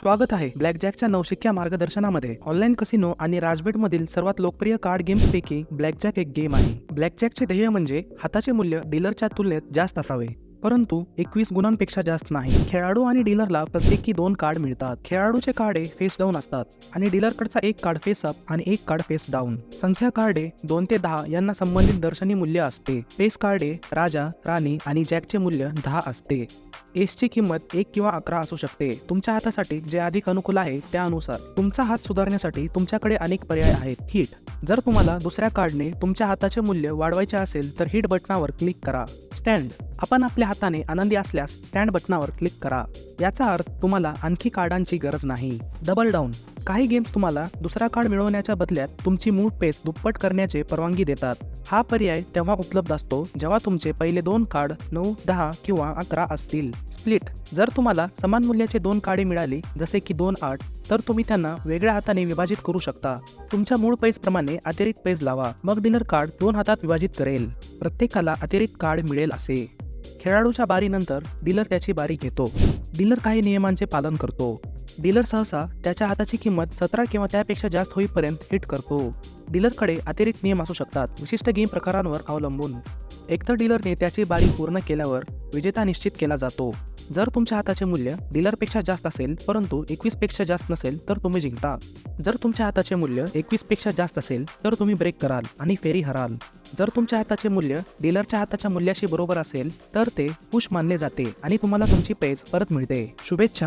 स्वागत आहे. ब्लॅक जॅकच्या नवशिक्या मार्गदर्शनामध्ये ऑनलाईन कसिनो आणि राजबेट मधील सर्वात लोकप्रिय कार्ड गेम्स पैकी ब्लॅक जॅक एक गेम आहे. ब्लॅक जॅकचे ध्येय म्हणजे हाताचे मूल्य डीलरच्या तुलनेत जास्त असावे. परंतु एकवीस गुणांपेक्षा जास्त नाही. खेळाडू आणि डीलरला प्रत्येकी दोन कार्ड मिळतात. खेळाडूचे कार्डे फेस डाऊन असतात आणि डीलरकडचा एक कार्ड फेस अप आणि एक कार्ड फेस डाऊन संख्या कार्डे दोन ते दहा यांना संबंधित दर्शनी मूल्य असते. फेस कार्डे राजा राणी आणि जॅकचे मूल्य दहा असते. एसची किंमत एक किंवा अकरा असू शकते. तुमच्या हातासाठी जे अधिक अनुकूल आहे त्यानुसार. तुमचा हात सुधारण्यासाठी तुमच्याकडे अनेक पर्याय आहेत. हिट जर तुम्हाला दुसऱ्या कार्डने तुमच्या हाताचे मूल्य वाढवायचे असेल तर हिट बटनावर क्लिक करा. स्टँड आपण आपल्या हाताने आनंदी असल्यास स्टँड बटनावर क्लिक करा. याचा अर्थ तुम्हाला आणखी कार्डांची गरज नाही. Double down. काही गेम्स तुम्हाला दुसरा कार्ड मिळवण्याच्या बदल्यात तुमची मूळ पेस दुप्पट करण्याचे परवानगी देतात. हा पर्याय तेव्हा उपलब्ध असतो जेव्हा तुमचे पहिले दोन कार्ड नऊ दहा किंवा अकरा असतील. स्प्लिट. जर तुम्हाला समान मूल्याचे दोन कार्डे मिळाली जसे की दोन आठ तर तुम्ही त्यांना वेगळ्या हाताने विभाजित करू शकता. तुमच्या मूळ पेजप्रमाणे अतिरिक्त पेज लावा. मग डिनर कार्ड दोन हातात विभाजित करेल. प्रत्येकाला अतिरिक्त कार्ड मिळेल असे. खेळाडूच्या बारीनंतर डीलर त्याची बारी घेतो. डीलर काही नियमांचे पालन करतो. डीलर सहसा त्याच्या हाताची किंमत सतरा किंवा त्यापेक्षा जास्त होईपर्यंत हिट करतो. डीलरकडे अतिरिक्त नियम असू शकतात विशिष्ट गेम प्रकारांवर अवलंबून. एकतर डीलरने त्याची बारी पूर्ण केल्यावर विजेता निश्चित केला जातो. जर तुमच्या हाताचे मूल्य डीलरपेक्षा जास्त असेल परंतु एकवीसपेक्षा जास्त नसेल तर तुम्ही जिंकता. जर तुमच्या हाताचे मूल्य एकवीसपेक्षा जास्त असेल तर तुम्ही ब्रेक कराल आणि फेरी हराल. जर तुमच्या हाताचे मूल्य डीलरच्या हाताच्या मूल्याशी बरोबर असेल तर ते पुश मानले जाते आणि तुम्हाला तुमची पेज परत मिळते. शुभेच्छा.